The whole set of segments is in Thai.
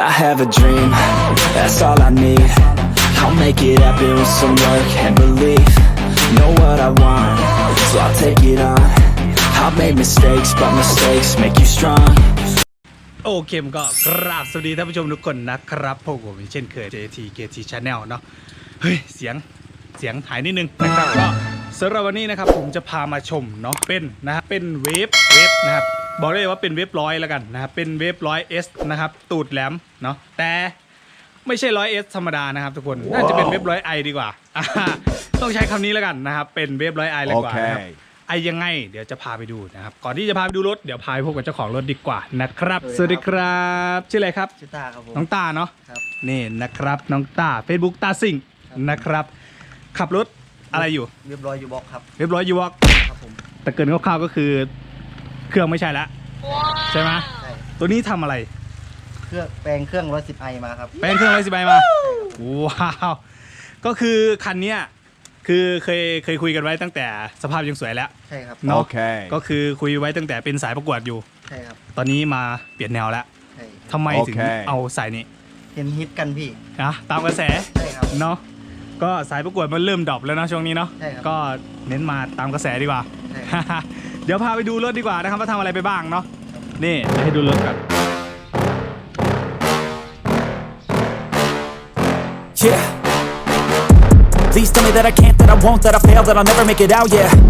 I have a dream, that's all I need I'll make it happen with some work and belief Know what I want, so I'll take it on I've made mistakes, but mistakes make you strong โอเคมก็กราบสวัสดีท่านผู้ชมทุกคนนะครับพวกผมเช่นเคย JT KT Channel เนาะเฮ้ย เสียงเสียงหายนิดนึงนะครับก็สำหรับวันนี้นะครับผมจะพามาชมเนาะเป็นนะครับเป็นเวฟเวฟนะครับ บอกได้เลยว่าเป็นเวฟร้อยแล้วกันนะครับ เป็นเวฟร้อยเอสนะครับ ตูดแหลมเนาะ แต่ไม่ใช่ร้อยเอสธรรมดานะครับทุกคน น่าจะเป็นเวฟร้อยไอดีกว่าอ่าต้องใช้คำนี้แล้วกันนะครับ เป็นเวฟร้อยไอเลยกว่านะครับโอเคไอยังไง เดี๋ยวจะพาไปดูนะครับ ก่อนที่จะพาไปดูรถ เดี๋ยวพาไปพบกับเจ้าของรถดีกว่านะครับ สวัสดีครับ ชื่ออะไรครับชิตาครับผมน้องตาเนาะครับนี่นะครับ น้องตา Facebook ตาสิงนะครับ ขับรถอะไรอยู่ เรียบร้อยอยู่บล็อกครับ เรียบร้อยยูวอกครับผมแต่เกินคร่าวๆก็คือ เครื่องไม่ใช่ละใช่ไหมใช่ตัวนี้ทำอะไร เครื่องแปลงเครื่องร้อยสิบไอมาครับแปลงเครื่องร้อยสิบใบมาว้าวก็คือคันเนี้ยคือเคยเคยคุยกันไว้ตั้งแต่สภาพยังสวยแล้ว ใช่ครับ เนาะโอเคก็คือคุยไว้ตั้งแต่เป็นสายประกวดอยู่ ใช่ครับตอนนี้มาเปลี่ยนแนวแล้วใช่ทำไมถึงโอเค เอาสายนี้เห็นฮิตกันพี่ นะตามกระแส ใช่ครับ เนาะก็สายประกวดมันเริ่มดรอปแล้วเนาะช่วงนี้เนาะใช่ครับก็เน้นมาตามกระแสดีกว่า ใช่ครับ เดี๋ยวพาไปดูรถดีกว่านะครับว่าทำอะไรไปบ้างเนาะนี่ให้ดูรถกัน Yeah. Please tell me that I can't, that I won't, that I fail, that I'll never make it out, yeah.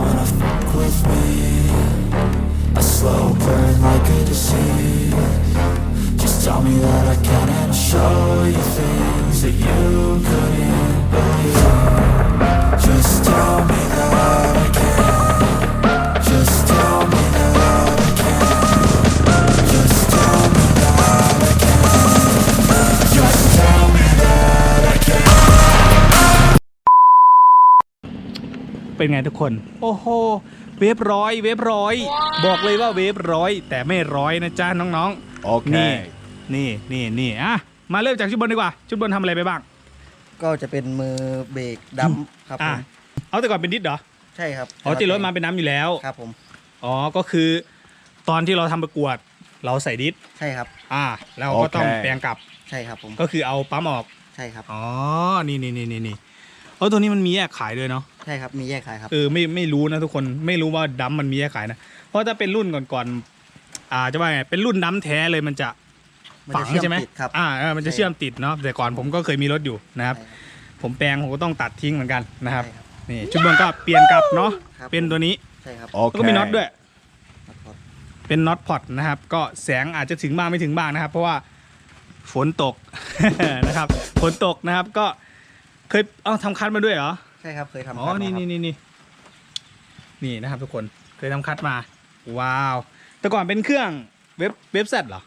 A slow burn like a disease Just tell me that I can and I'll show you things that you couldn't believe Just tell me that I can Just tell me that I can Just tell me that I can Just tell me that I can เป็นไงทุกคน โอ้โห เวฟร้อยเวฟร้อย บอกเลยว่าเวฟร้อยแต่ไม่ร้อยนะจ๊ะน้องโอเค นี่นี่นี่นี่อะมาเริ่มจากชุดบนดีกว่า ชุดบนทำอะไรไปบ้าง ก็จะเป็นมือเบรกดัมครับผอะ มเอาแต่ก่อนเป็นดิสเหรอใช่ครับอ๋อติดรถมาเป็นน้ำอยู่แล้ว ครับผมอ๋อ ก็คือ ตอนที่เราทำประกวด เราใส่ดิสใช่ครับอ่าแล้วก็ต้องโอเค แปลงกลับ ใช่ครับผมก็คือเอาปั๊มออก ใช่ครับ อ๋อ นี่นี่นี่นี่นี่ เออตัวนี้มันมีแยกขายด้วยเนาะใช่ครับ มีแยกขายครับ เออไม่ไม่รู้นะทุกคนไม่รู้ว่าดัมมันมีแยกขายนะ เพราะถ้าเป็นรุ่นก่อนๆอ่าจะว่าไงเป็นรุ่นดัมแท้เลยมันจะมันฝัจะงเชื่อมใช่ไหมติดครับ อ่าเออมันจะใช่ เชื่อมติดเนาะแต่ก่อนผมก็เคยมีรถอยู่นะครับใช่ครับ ผมแปลงผมก็ต้องตัดทิ้งเหมือนกันนะครับ ใช่ครับ นี่ชุดบนก็เปลี่ยนกลับเนาะครับ เป็นตัวนี้ใช่ครับโอแล้วเคก็มีน็อตด้วย ครับเป็นน็อตพอตนะครับ ก็แสงอาจจะถึงบ้างไม่ถึงบ้างนะครับ เพราะว่าฝนตก นะครับฝนตกนะครับก็ เคยเอาทำคัดมาด้วยเหรอ ใช่ครับเคยทำอ๋อ คัดมานี่ครับนี่นี่นี่นี่นะครับทุกคน เคยทำคัดมา ว้าว แต่ก่อนเป็นเครื่องเว็บเว็บเซตเหรอ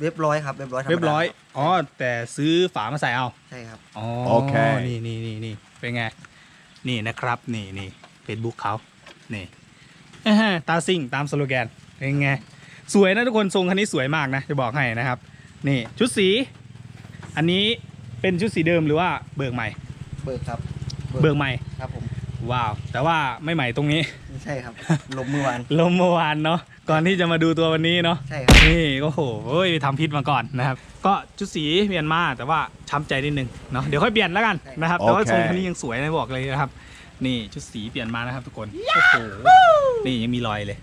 เว็บร้อยครับเว็บร้อยธมดาเว็บร้อยคอ๋อ แต่ซื้อฝามาใส่เอา ใช่ครับอ๋อโอเค นี่นี่นี่นี่เป็นไง นี่นะครับ นี่นี่เฟซบุ๊กเขานี่อ่าฮะตาซิ่งตามสโลแกน เป็นไง สวยนะทุกคน ทรงคันนี้สวยมากนะ จะบอกให้นะครับ นี่ชุดสี อันนี้เป็นชุดสีเดิมหรือว่าเบิกใหม่ เบิกครับเบิกใหม่ ครับผม ว้าว แต่ว่าไม่ใหม่ตรงนี้ ใช่ครับ ลมเมื่อวาน ลมเมื่อวานเนาะ ก่อนที่จะมาดูตัววันนี้เนาะ ใช่ครับ นี่โอ้โหเอ้ยทำพิษมาก่อนนะครับ ก็ชุดสีเปลี่ยนมาแต่ว่าช้ำใจนิดนึงเนาะ เดี๋ยวค่อยเปลี่ยนแล้วกันนะครับ แต่ว่าโอเคทรงคันนี้ยังสวยนะบอกเลยนะครับ นี่ชุดสีเปลี่ยนมานะครับทุกคน โอ้โห นี่ยังมีรอยเลย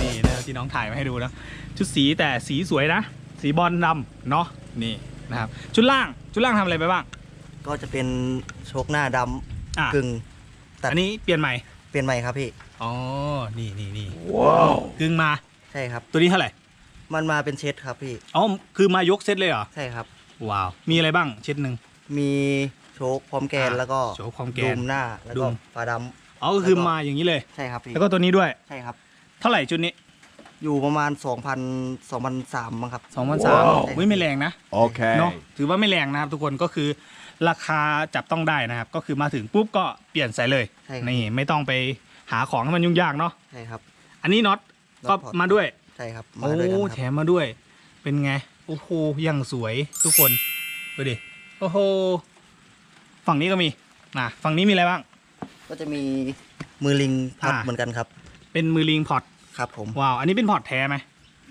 นี่นะครับที่น้องถ่ายมาให้ดูนะ ชุดสีแต่สีสวยนะ สีบอลดำเนาะ นี่นะครับ ชุดล่าง ชุดล่างทำอะไรไปบ้าง ก็จะเป็นโชคหน้าดอะำกึ่ง ตัด อันนี้เปลี่ยนใหม่ เปลี่ยนใหม่ครับพี่ อ๋อ นี่นี่นี่ว้าวกึ่งมา ใช่ครับ ตัวนี้เท่าไหร่ มันมาเป็นเช็ดครับพี่ อ๋อ คือมายกเซตเลยเหรอ ใช่ครับ ว้าว มีอะไรบ้างเซตหนึ่ง มีโชคพร้อมแกนอะแล้วก็โชคพร้อมแกนดูมหน้าแล้วดูก็ม ฝาดอ๋อก็คือแล้วก็มาอย่างนี้เลยำใช่ครับพี่ แล้วก็ตัวนี้ด้วย ใช่ครับ เท่าไหร่ชุดนี้อยู่ประมาณ 2,000 2,003มั้งครับ 2 0 0 3ว้าว ไม่ไม่แรงนะโอเคเนาะถือว่าไม่แรงนะครับทุกคน ก็คือ ราคาจับต้องได้นะครับ ก็คือมาถึงปุ๊บก็เปลี่ยนใส่เลยใช่ครับ นี่ไม่ต้องไปหาของให้มันยุ่งยากเนาะใช่ครับ อันนี้น็อตน็ก็อตพอร์ต มาด้วย ใช่ครับมาโอ้ด้วยกันแถครับมมาด้วย เป็นไง โอ้โหยังสวยทุกคนดูดิโอ้โหฝั่งนี้ก็มีนะฝั่งนี้มีอะไรบ้าง ก็จะมีมือลิงพัดอ่า เหมือนกันครับ เป็นมือลิงพอร์ตครับผมว้าวอันนี้เป็นพอร์ตแท้ไหม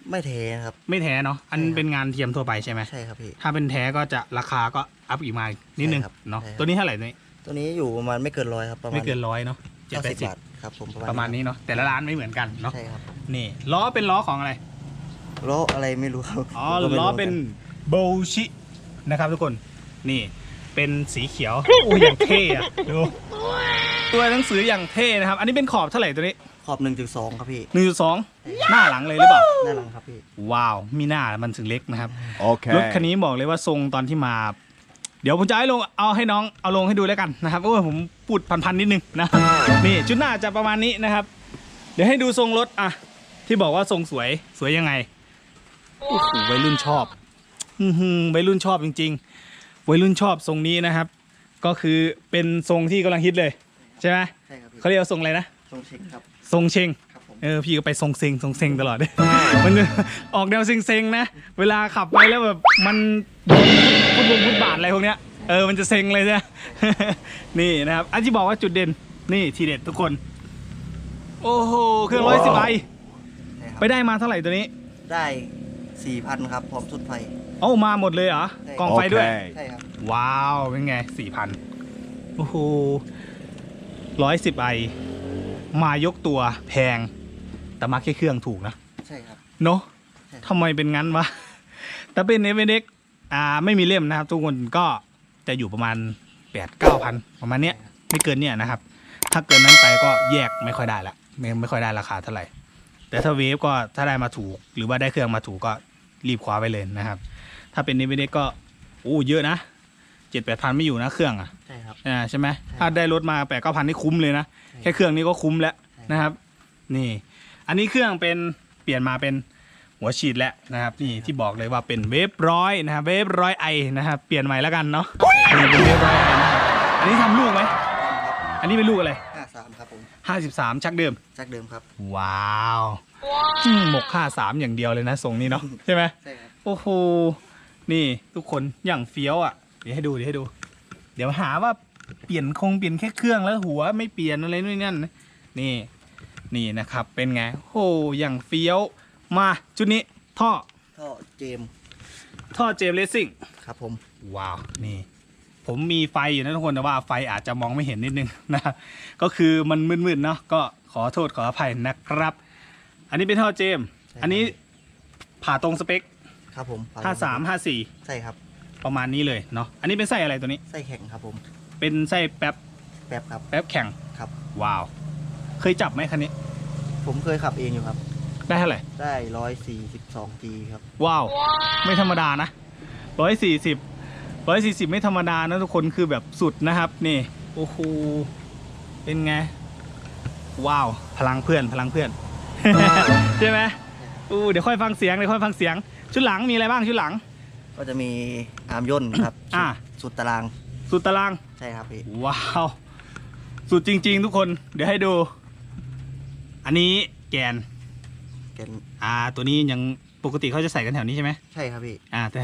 ไม่เทนะครับ ไม่แท้เนาะอันใช่ครับ เป็นงานเทียมทั่วไปใช่ไหมใช่ครับพี่ถ้าเป็นแท้ก็จะราคาก็ อัพอีกมานิดนึงใช่ครับเนาะใช่ครับ ตัวนี้เท่าไหร่ตัวนี้ตัวนี้อยู่ประมาณไม่เกินร้อยครับประมาณไม่เกินร้อยเนาะเจ็ดเก้าแปสิดบสิบบาทครับผมประมาณนี้เนาะแต่ละร้านไม่เหมือนกันเนาะใช่ครับนี่ล้อเป็นล้อของอะไรล้ออะไรไม่รู้ครับอ๋อผมก็ไม่ล้อรู้เป็นหมืโบชินะครับทุกคนนี่เป็นสีเขียวโอ้ยอย่างเท่อะดูตัวหนังสืออย่างเท่นะครับ อันนี้เป็นขอบเท่าไหร่ตัวนี้ขอบหนึ่งจุดสองครับพี่หนึ่งจุดสองหน้าหลังเลยหรือเปล่าหน้าหลังครับพี่ ว้าว มีหน้ามันถึงเล็กนะครับ Okay. รถคันนี้บอกเลยว่าทรงตอนที่มา เดี๋ยวผมจะให้ลงเอาให้น้องเอาลงให้ดูแล้วกันนะครับโอ้ยผมพูดพันๆนิดนึงนะนี่ชุดหน้าจะประมาณนี้นะครับ เดี๋ยวให้ดูทรงรถอะที่บอกว่าทรงสวยสวยยังไงโอ้โหวัยรุ่นชอบอือหือวัยรุ่นชอบจริง ๆ วัยรุ่นชอบทรงนี้นะครับ ก็คือเป็นทรงที่กำลังฮิตเลย ใช่ไหมใช่ครับพี่เขาเรียกว่าทรงอะไรนะทรงเช็คครับทรงเชงครับผม เออพี่ก็ไปทรงเซ็งทรงเซ็งตลอด มันออกแนวเซ็งๆนะ เวลาขับไปแล้วแบบมันโดนฟุตบงฟุตบาทอะไรพวกเนี้ยเออมันจะเซ็งเลยเนี่ยนี่นะครับอันที่บอกว่าจุดเด่นนี่ทีเด็ดทุกคน โอ้โหเครื่องร้อยสิบไอใช่ครับไปได้มาเท่าไหร่ตัวนี้ ได้สี่พันครับพร้อมชุดไฟเอ้ามาหมดเลยเหรอใช่กองไฟด้วย Okay. ใช่ครับว้าวเป็นไงสี่พันโอ้โหร้อยสิบไอมายกตัวแพง แต่มาแค่เครื่องถูกนะใช่ครับ เนาะใช่ ทำไมเป็นงั้นวะ แต่เป็นเอเวเด็กอ่าไม่มีเล่มนะครับ ทุกคนก็จะอยู่ประมาณแปดเก้าพันประมาณเนี้ยไม่เกินเนี่ยนะครับ ถ้าเกินนั้นไปก็แยกไม่ค่อยได้ละไม่ไม่ค่อยได้ราคาเท่าไหร่ แต่ถ้าเวฟก็ถ้าได้มาถูก หรือว่าได้เครื่องมาถูกก็รีบคว้าไปเลยนะครับ ถ้าเป็นเอเวเด็กก็โอ้เยอะนะเจ็ดแปดพันไม่อยู่นะเครื่องอะ ใช่ครับ อ่าใช่ไหมใช่ถ้าได้รถมาแปดเก้าพันนี่คุ้มเลยนะแค่เครื่องนี้ก็คุ้มแล้วใช่นะครับ นี่ อันนี้เครื่องเป็นเปลี่ยนมาเป็นหัวฉีดแล้วนะครับนี่ที่บอกเลยว่าเป็นเวฟร้อยนะครับเวฟร้อยไอนะครับเปลี่ยนใหม่แล้วกันเนาะนี่เป็นเวฟร้อยไอนะครับอันนี้ทำลูกไหมอันนี้เป็นลูกอะไรห้าสามครับผมห้าสิบสามชักเดิมจากเดิมครับ ว้าวอืมหมกค่าสามอย่างเดียวเลยนะทรงนี้เนาะใช่ไหมใช่ครับโอ้โหนี่ทุกคนอย่างเฟี้ยวอะเดี๋ยวให้ดูเดี๋ยวให้ดู เดี๋ยวหาว่าเปลี่ยนคงเปลี่ยนแค่เครื่องแล้วหัวไม่เปลี่ยนอะไรนู่นนนั่น นี่นี่นะครับเป็นไงโอ้อย่างเฟี้ยวมาชุดนี้ท่อท่อเจมส์ท่อเจมเลสซิ่งครับผมว้าวนี่ ผมมีไฟอยู่นะทุกคนแต่ว่าไฟอาจจะมองไม่เห็นนิดนึงนะครับก็คือมันมืดๆเนาะก็ขอโทษขออภัยนะครับ อันนี้เป็นท่อเจม อันนี้ผ่าตรงสเปคครับผม53 54ใช่ครับ ประมาณนี้เลยเนาะอันนี้เป็นไส้อะไรตัวนี้ไส้แข็งครับผม เป็นไส้แป๊บแป๊บครับแป๊บแข็งครับ ว้าว เคยจับไหมคันนี้ ผมเคยขับเองอยู่ครับ ได้เท่าไหร่ ได้ร้อยสี่สิบสองจีครับ ว้าว ไม่ธรรมดานะร้อยสี่สิบร้อยสี่สิบไม่ธรรมดานะทุกคนคือแบบสุดนะครับ นี่ โอ้โห เป็นไง ว้าว พลังเพื่อน พลังเพื่อน ใช่ไหมอู้เดี๋ยวค่อยฟังเสียงเดี๋ยวค่อยฟังเสียง ชุดหลังมีอะไรบ้างชุดหลัง ก็จะมีอาร์มย่นครับอ่า สุดตาราง สุดตาราง ใช่ครับพี่ ว้าว สุดจริง ๆ ทุกคน เดี๋ยวให้ดู อันนี้แกน แกนอ่า ตัวนี้ยังปกติเขาจะใส่กันแถวนี้ใช่ไหมใช่ครับพี่ อ่า แต่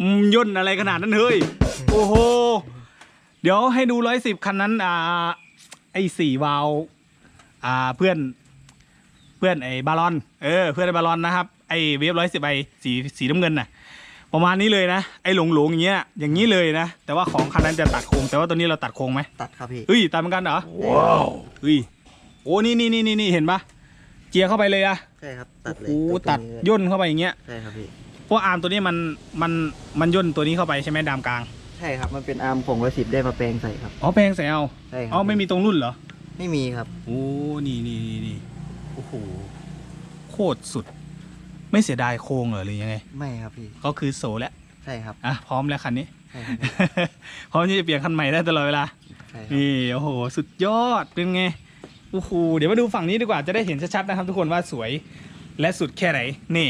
อืมย่นอะไรขนาดนั้นเฮ้ย โอ้โห เดี๋ยวให้ดูร้อยสิบคันนั้น อ่า ไอ้สี่วาล์วอ่า เพื่อน เพื่อนไอ้บาลอน เออ เพื่อนไอ้บาลอนนะครับ ไอ้เวฟร้อยสิบไอ้สีสีน้ำเงินน่ะ ประมาณนี้เลยนะ ไอ้หลงหลงๆอย่างเงี้ย อย่างนี้เลยนะ แต่ว่าของคันนั้นจะตัดโครง แต่ว่าตัวนี้เราตัดโครงไหมตัดครับพี่เฮ้ย ตัดเหมือนกันเหรอ ว้าวเฮ้ย โอ้นี่นี่นี่นี่นี่เห็นปะเจียเข้าไปเลยอะใช่ครับตัดเลยโอ้โหวตัดนี้ย่นเข้าไปอย่างเงี้ยใช่ครับพี่เพราะอาร์มตัวนี้มันมันมันย่นตัวนี้เข้าไปใช่ไหมดามกลาง ใช่ครับมันเป็นอาร์มผงร้อยสิบได้มาแปลงใส่ครับอ๋อแปลงใส่เอาใช่ครัอ๋อไม่มีตรงรุ่นเหรอไม่มีครับโอ้นี่นี่นี่นี่โอ้โหโคตรสุด ไม่เสียดายโครงเหรอหรือยังไง ไม่ครับพี่ก็คือโซแล้วใช่ครับอะพร้อมแล้วคันนี้ใช่ครับพร้อมที่จะเปลี่ยนคันใหม่ได้ตลอดเวลาใช่ครับนี่โอ้โห สุดยอดเป็นไง โอ้โหเดี๋ยวมาดูฝั่งนี้ดีกว่าจะได้เห็นชัดๆนะครับทุกคนว่าสวยและสุดแค่ไหน นี่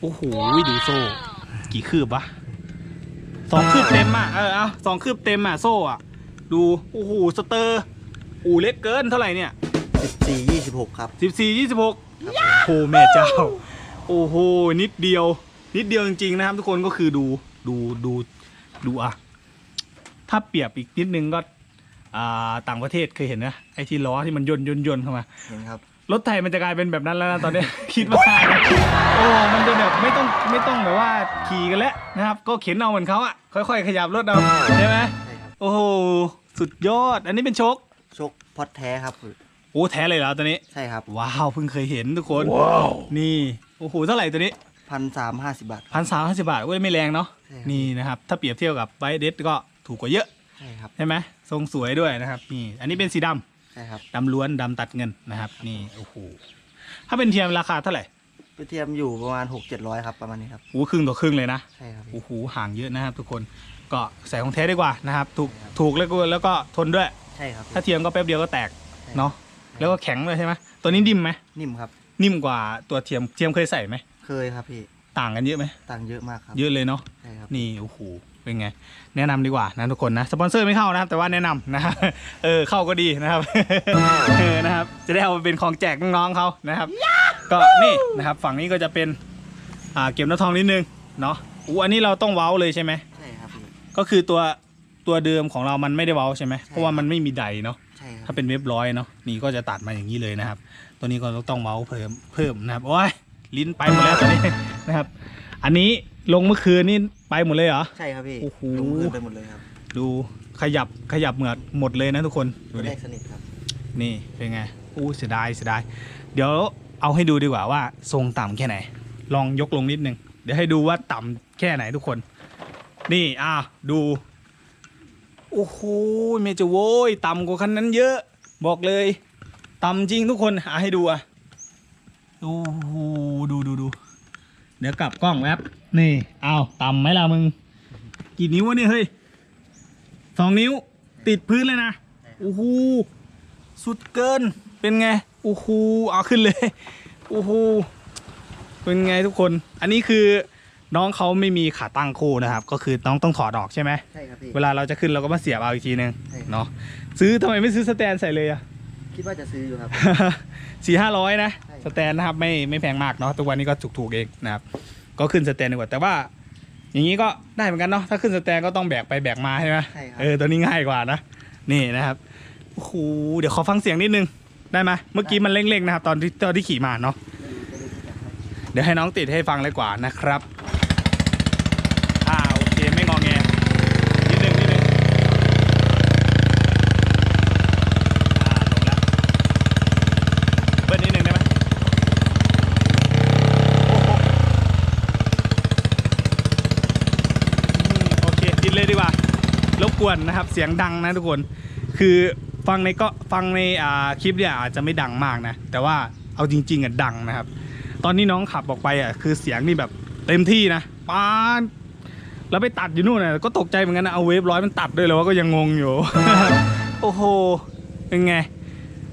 โอ้โหดูโซ่ กี่คืบวะสองคืบเต็มอะ เออเอาสองคืบเต็มอะโซ่อะ ดู โอ้โห สเตอร์ อูเล็กเกินเท่าไหร่เนี่ย14 26ครับสิบสี่ยี่สิบหกโอ้แม่เจ้า โอ้โห นิดเดียว นิดเดียวจริงๆนะครับ ทุกคนก็คือดู ดู ดู ดูอะ ถ้าเปรียบอีกนิดนึงก็ อ่าต่างประเทศเคยเห็นนะไอ้ที่ล้อที่มันย่นย่นย่นเข้ามา เห็นครับ รถไทยมันจะกลายเป็นแบบนั้นแล้วนะตอนนี้ คิดว่านะโอ้มันจะแบบไม่ต้องไม่ต้องแบบว่าขี่กันแล้วนะครับ ก็เข็นเอาเหมือนเขาอะค่อยๆ ขยับรถเอาใช่ไหมใช่ครับ โอ้โหสุดยอด อันนี้เป็นโชคชกพอดแท้ครับ โอ้แท้เลยเหรอตัวนี้ ใช่ครับว้าวเพิ่งเคยเห็นทุกคนว้าวนี่โอ้โหเท่าไหร่ตัวนี้พันสามห้าสิบบาท พันสามห้าสิบบาทเว้ยไม่แรงเนาะใช่ครับ นี่นะครับ ถ้าเปรียบเทียบกับไบเดสก็ถูกกว่าเยอะใช่ ครับ ใช่ไหมทรงสวยด้วยนะครับนี่อันนี้เป็นสีดำใช่ครับดำล้วนดำตัดเงินนะครับ นี่โอ้โหถ้าเป็นเทียมราคาเท่าไหร่ไปเทียมอยู่ประมาณ 6 700ครับประมาณนี้ครับ โอ้ครึ่งต่อครึ่งเลยนะ ใช่ครับโอ้โหห่างเยอะนะครับ ทุกคนก็ใส่ของแท้ดีกว่านะครับ ถูกใช่ครับ ถูกแล้วก็แล้วก็ทนด้วย ใช่ครับถ้าเทียมก็แป๊บเดียวก็แตกใช่ เนาะแล้วก็แข็งเลยใช่ไหมตัวนี้นิ่มไหมนิ่มครับ นิ่มกว่าตัวเทียมเทียมเคยใส่ไหมเคยครับพี่ ต่างกันเยอะไหมตังค์เยอะมากครับ เยอะเลยเนาะใช่ครับ นี่โอ้โห เป็นไง แนะนำดีกว่านะทุกคนนะสปอนเซอร์ไม่เข้านะครับ แต่ว่าแนะนำนะครับเออเข้าก็ดีนะครับเออนะครับจะได้เอาไปเป็นของแจกน้องๆเขานะครับ ก็นี่นะครับฝั่งนี้ก็จะเป็นอ่าเก็บน้ำทองนิดนึงเนาะอู้อันนี้เราต้องเว้าเลยใช่ไหมใช่ครับพี่ก็คือตัวตัวเดิมของเรามันไม่ได้เว้าใช่ไหมใช่เพราะว่ามันไม่มีใดเนาะใช่ครับถ้าเป็นเว็บร้อยเนาะนี่ก็จะตัดมาอย่างนี้เลยนะครับ ตัวนี้ก็ต้องเว้าเพิ่มเพิ่มนะครับโอ้ยลิ้นไปหมดแล้วตอนนี้นะครับ อันนี้ ลงเมื่อคืนนี่ไปหมดเลยเหรอ ใช่ครับพี่โอ้โห ลงคืนไปหมดเลยครับดูขยับขยับเหมือดหมดเลยนะทุกคนดูตัวแรดิกสนิทครับ นี่เป็นไงอู้เสียดายเสียดาย เดี๋ยวเอาให้ดูดีกว่าว่า ทรงต่ำแค่ไหน ลองยกลงนิดนึง เดี๋ยวให้ดูว่าต่ำแค่ไหนทุกคน นี่อะดู โอ้โหเมจะโว้ยต่ำกว่าคันนั้นเยอะ บอกเลย ต่ำจริงทุกคนอะให้ดูอะ โอ้โหดูดูดูเดี๋ยวกลับกล้องแป๊บ นี่ เอาต่ำไหมล่ะมึง กี่นิ้ววะเนี่ยเฮ้ยสองนิ้ว ติดพื้นเลยนะโอ้โหสุดเกิน เป็นไงโอ้โหเอาขึ้นเลยโอ้โหเป็นไงทุกคน อันนี้คือน้องเขาไม่มีขาตั้งคู่นะครับ ก็คือน้องต้องถอดออกใช่ไหมใช่ครับพี่ เวลาเราจะขึ้นเราก็มาเสียบเอาอีกทีนึงใช่ครับเนาะซื้อทำไมไม่ซื้อสแตนใส่เลยอะ คิดว่าจะซื้ออยู่ครับ สี่ห้าร้อยนะ ใช่ สแตนนะครับไม่ไม่แพงมากเนาะทุกวันนี้ก็ถูกๆเองนะครับ ก็ขึ้นสแตนดีกว่า แต่ว่า อย่างนี้ก็ได้เหมือนกันเนาะถ้าขึ้นสแตนก็ต้องแบกไปแบกมาใช่ไหมใช่ครับ เออตัวนี้ง่ายกว่านะนี่นะครับโอ้โหเดี๋ยวขอฟังเสียงนิดนึงได้ไหมเมื่อกี้มันเร่งๆนะครับ ตอนที่ตอนที่ขี่มาเนาะเดี๋ยวให้น้องติดให้ฟังเลยกว่านะครับ กวนนะครับ เสียงดังนะทุกคน คือฟังในก็ฟังในอ่าคลิปเนี่ยอาจจะไม่ดังมากนะ แต่ว่าเอาจริงๆอะดังนะครับ ตอนนี้น้องขับออกไปอะคือเสียงนี่แบบเต็มที่นะป้านแล้วไปตัดอยู่นู่นน่ะก็ตกใจเหมือนกันนะเอาเวฟร้อยมันตัดด้วยแล้วว่าก็ยังงงอยู่ โอ้โหเป็นไง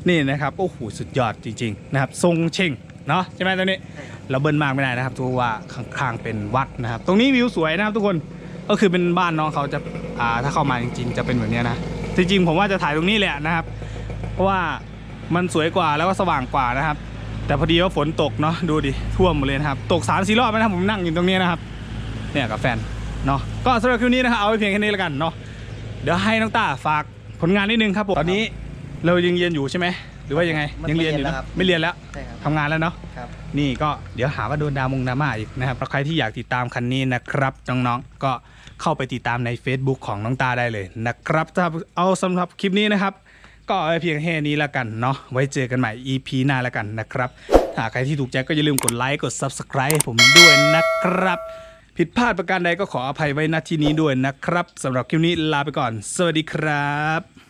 นี่นะครับโอ้โหสุดยอดจริง ๆ นะครับ ทรงเชงเนาะใช่ไหมตัวนี้ใช่ครับเราเบิ้ลมากไม่ได้นะครับทุกว่าข้างๆเป็นวัดนะครับ ตรงนี้วิวสวยนะครับทุกคน ก็คือเป็นบ้านน้องเขาจะอ่าถ้าเข้ามาจริงๆจะเป็นแบบเนี้ยนะจริงๆผมว่าจะถ่ายตรงนี้แหละนะครับ เพราะว่ามันสวยกว่าแล้วก็สว่างกว่านะครับ แต่พอดีว่าฝนตกเนาะดูดิท่วมหมดเลยนะครับ ตกสามสี่รอบแล้วนะครับผมนั่งอยู่ตรงนี้นะครับ เนี่ยกับแฟนเนาะก็สำหรับคลิปนี้นะครับเอาไว้เพียงแค่นี้แล้วกันเนาะเดี๋ยวให้น้องต้าฝากผลงานนิดนึงครับผมตอนนี้เรายังเรียนอยู่ใช่ไหมหรือว่ายังไงไม่ยังเรียนอยู่ไม่นะเรียนแล้วครับไม่เรียนแล้วใช่ครับ ทำงานแล้วเนาะ ครับ นี่ก็เดี๋ยวหาว่าโดนดามงดราม่าอีกนะครับใครที่อยากติดตามคันนี้นะครับน้องๆก็เข้าไปติดตามใน Facebook ของน้องตาได้เลยนะครับถ้าเอาสำหรับคลิปนี้นะครับ ก็เอาไว้เพียงแค่นี้ละกันเนาะไว้เจอกันใหม่ EP หน้าละกันนะครับ ถ้าใครที่ถูกใจก็อย่าลืมกดไลค์กด Subscribe ให้ผมด้วยนะครับ ผิดพลาดประการใดก็ขออภัยไว้ณที่นี้ด้วยนะครับสำหรับคลิปนี้ลาไปก่อน สวัสดีครับ